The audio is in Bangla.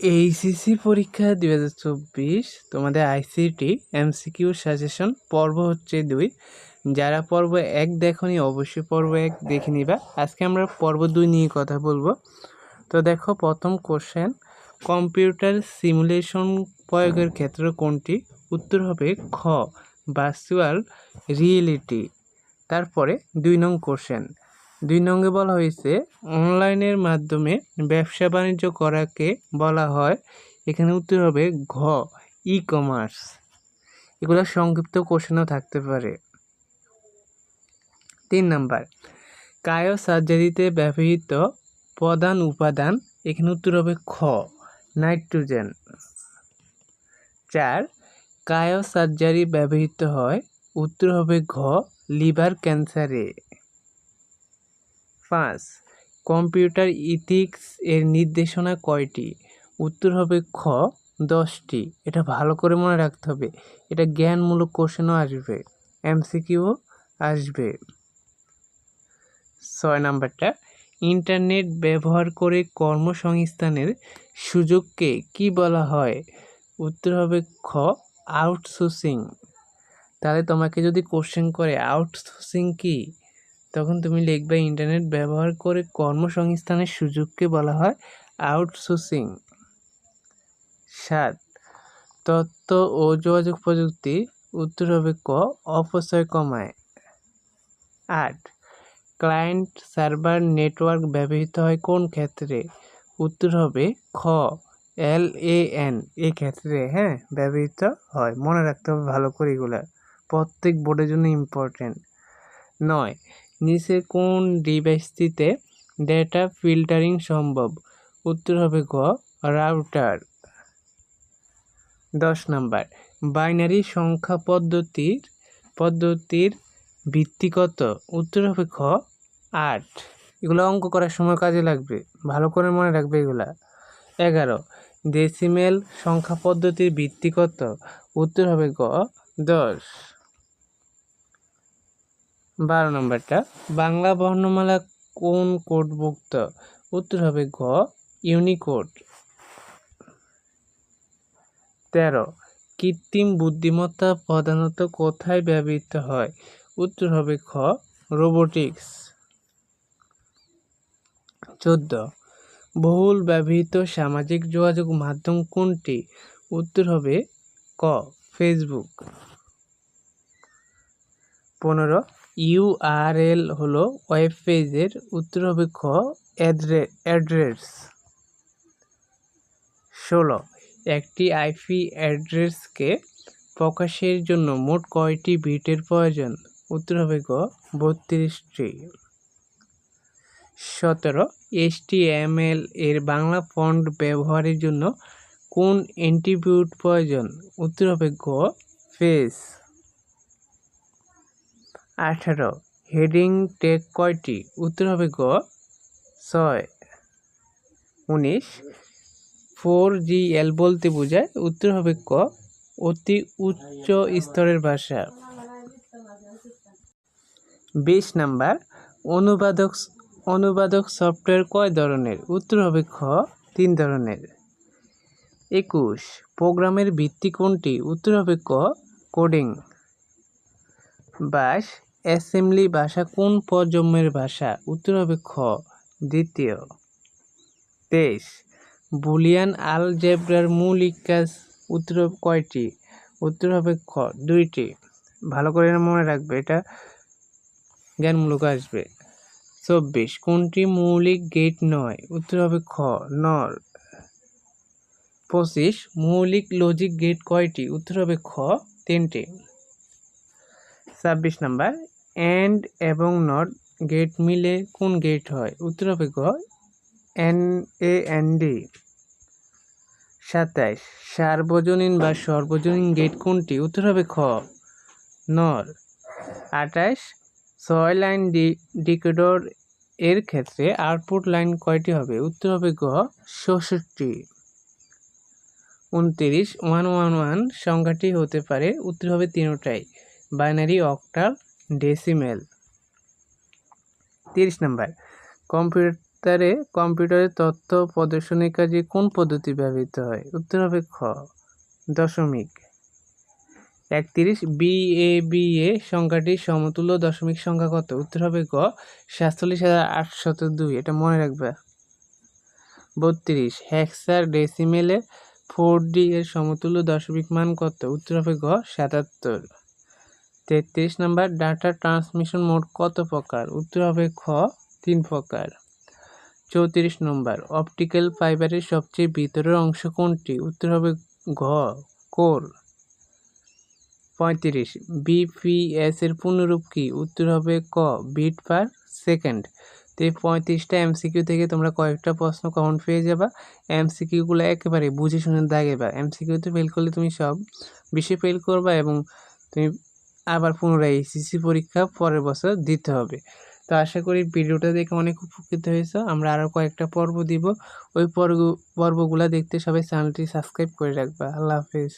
এইচএসসি পরীক্ষা দুই হাজার চব্বিশ, তোমাদের আইসিটি এমসিকিউ সাজেশন পর্ব হচ্ছে দুই। যারা পর্ব এক দেখনি, অবশ্যই পর্ব এক দেখে নিবা। আজকে আমরা পর্ব দুই নিয়ে কথা বলব। তো দেখো, প্রথম কোশ্চেন কম্পিউটার সিমুলেশন প্রয়োগের ক্ষেত্র কোনটি? উত্তর হবে খ ভার্চুয়াল রিয়েলিটি তারপরে দুই নং কোশ্চেন দুই নঙ্গে বলা হয়েছে, অনলাইনের মাধ্যমে ব্যবসা বাণিজ্য করাকে বলা হয়, এখানে উত্তর হবে ঘ ই কমার্স এগুলো সংক্ষিপ্ত কোশ্চেনও থাকতে পারে। তিন নাম্বার, কায়ো সার্জারিতে ব্যবহৃত প্রধান উপাদান, এখানে উত্তর হবে খ, নাইট্রোজেন। চার, কায়ো সার্জারি ব্যবহৃত হয়, উত্তর হবে ঘ, লিভার ক্যান্সারে। পাঁচ কম্পিউটার ইথিক্স এর নির্দেশনা কয়টি? উত্তর হবে খ, দশটি। এটা ভালো করে মনে রাখতে হবে। এটা জ্ঞানমূলক কোশ্চেনও আসবে। এমসিকিউ আসবে। ছয় নাম্বারটা, ইন্টারনেট ব্যবহার করে কর্মসংস্থানের সুযোগকে কি বলা হয়? উত্তর হবে খ, আউটসোর্সিং। তাহলে তোমাকে যদি কোশ্চেন করে, আউটসোর্সিং কি? তখন তুমি লিখবে, ইন্টারনেট ব্যবহার করে কর্মসংস্থানের সুযোগকে বলা হয় আউটসোর্সিং। সাত তথ্য ও যোগাযোগ প্রযুক্তি। উত্তর হবে ক, অপচয় কমায়। আট, ক্লায়েন্ট সার্ভার নেটওয়ার্ক ব্যবহৃত হয় কোন ক্ষেত্রে? উত্তর হবে খ, এল এ এন এই ক্ষেত্রে হ্যাঁ ব্যবহৃত হয়। মনে রাখতে হবে ভালো করে এগুলা। প্রত্যেক বোর্ডের জন্য ইম্পর্টেন্ট নয় নিচে কোন ডিভাইসটিতে ডেটা ফিল্টারিং সম্ভব? উত্তর হবে গ রাউটার দশ নাম্বার বাইনারি সংখ্যা পদ্ধতির পদ্ধতির ভিত্তিগত উত্তর হবে খ আট। এগুলো অঙ্ক করার সময় কাজে লাগবে, ভালো করে মনে রাখবে এগুলা। এগারো ডেসিমেল সংখ্যা পদ্ধতির ভিত্তিগত উত্তর হবে গ দশ। বারো নম্বরটা। বাংলা বর্ণমালা কোন কোডভুক্ত? উত্তর হবে ঘ, ইউনিকোড। তেরো, কৃত্রিম বুদ্ধিমত্তা প্রধানত কোথায় ব্যবহৃত হয়? উত্তর হবে খ রোবোটিক্স। চোদ্দ, বহুল ব্যবহৃত সামাজিক যোগাযোগ মাধ্যম কোনটি? উত্তর হবে ক, ফেসবুক। পনেরো ইউআরএল হলো ওয়েব পেজের উত্তর হবে খ অ্যাড্রেস। ষোলো, একটি আইপি অ্যাড্রেসকে প্রকাশের জন্য মোট কয়টি বিটের প্রয়োজন? উত্তর হবে গ বত্রিশটি সতেরো এসটিএমএল এর বাংলা ফন্ট ব্যবহারের জন্য কোন অ্যান্টিবিউট প্রয়োজন? উত্তর হবে গ ফেস আঠারো হেডিং টেক কয়টি? উত্তর হবে গ, ছয়। উনিশ। ফোর জি এল বলতে বোঝায় উত্তর হবে ক, অতি উচ্চ স্তরের ভাষা। বিশ নাম্বার। অনুবাদক অনুবাদক সফটওয়্যার কয় ধরনের? উত্তর হবে খ, তিন ধরনের। একুশ। প্রোগ্রামের ভিত্তি কোনটি? উত্তর হবে ক, কোডিং। বাইশ। অ্যাসেম্বলি ভাষা কোন প্রজন্মের ভাষা? উত্তর হবে খ। দ্বিতীয়। তেইশ। বুলিয়ান আলজেব্রার মৌলিক কাজ উত্তর কয়টি? উত্তর হবে খ। দুইটি। ভালো করে মনে রাখবে, এটা জ্ঞানমূলক আসবে। চব্বিশ। কোনটি মৌলিক গেট নয়? উত্তর হবে খ। নর। পঁচিশ। মৌলিক লজিক গেট কয়টি? উত্তর হবে খ। তিনটি। ছাব্বিশ নাম্বার অ্যান্ড এবং নট, গেট মিলে কোন গেট হয়? উত্তর হবে গ, এন, এ, এন, ডি। সাতাইশ, সার্বজনীন বা সর্বজনীন গেট কোনটি? উত্তর হবে খ, নর। আঠাইশ, ছয় লাইন ডি, ডিকোডর এর ক্ষেত্রে আউটপুট লাইন কয়টি হবে? উত্তর হবে গ ষষট্টি উনত্রিশ, ওয়ান ওয়ান ওয়ান সংখ্যাটি হতে পারে, উত্তর হবে তিনোটাই। Binary octal decimal. তিরিশ নাম্বার, কম্পিউটার, কম্পিউটারে কম্পিউটারের তথ্য প্রদর্শনের কাজে কোন পদ্ধতি ব্যবহৃত হয়? উত্তর হবে খ, দশমিক। একত্রিশ বি এ বি এ সংখ্যাটি সমতুল্য দশমিক সংখ্যা কত? উত্তর হবে গ, সাতচল্লিশ হাজার আটশত দুই, এটা মনে রাখবে। বত্রিশ হ্যাক্সার ডেসিমেলে ফোর ডি এর সমতুল্য দশমিক মান কত? উত্তর হবে গ, সাতাত্তর। তেত্রিশ নাম্বার ডাটা ট্রান্সমিশন মোড কত প্রকার? উত্তর হবে খ, তিন প্রকার। চৌত্রিশ নম্বর অপটিক্যাল ফাইবারের সবচেয়ে ভিতরের অংশ কোনটি? উত্তর হবে ঘ, কোর। পঁয়ত্রিশ বিপিএস এর পূর্ণরূপ কি? উত্তর হবে ক বিট পার সেকেন্ড তো এই পঁয়ত্রিশটা এমসিকিউ থেকে তোমরা কয়েকটা প্রশ্ন কমন পেয়ে যাবা। এমসিকিউগুলো একেবারে বুঝে শুনে দাগেবা এমসিকিউতে ফেল করলে তুমি সব বিষয় ফেল করবা এবং তুমি আবার পুনরায় এইচএসসি পরীক্ষা পরের বছর দিতে হবে। তো আশা করি ভিডিওটা দেখে অনেক উপকৃত হয়েছে। আমরা আরও কয়েকটা পর্ব দিব। ওই পর্ব পর্বগুলো দেখতে সবাই চ্যানেলটি সাবস্ক্রাইব করে রাখবা। আল্লাহ হাফেজ।